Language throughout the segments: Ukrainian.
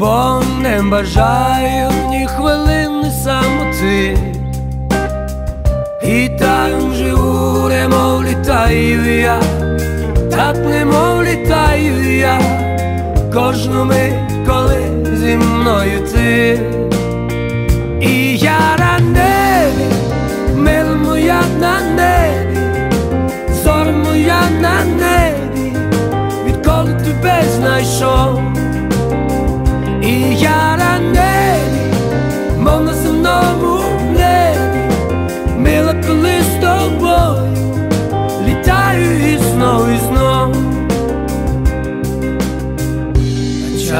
бо не бажаю ні хвилини самоти, і так живу, немов літаю я, так немов літаю я, кожну мить, коли зі мною ти. І я на небі, мила моя на небі, зоря моя на небі, відколи тебе знайшов.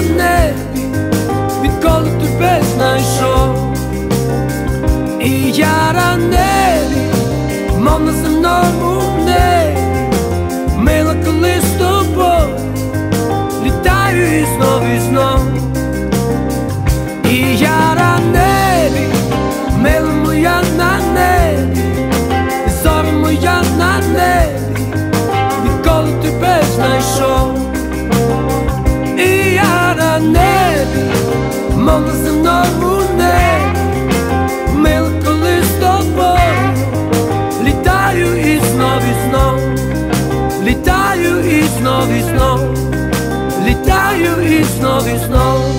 На небі, відколи тебе знайшов. І я на небі, мов на земному небі, мила, коли з тобою літаю і знов, і знов. І я на небі, мила моя на небі, зоря моя на небі, відколи тебе знайшов. мов земному не Мило коли з тобою літаю і знов і знов, літаю і знов і знов, літаю і знов і знов.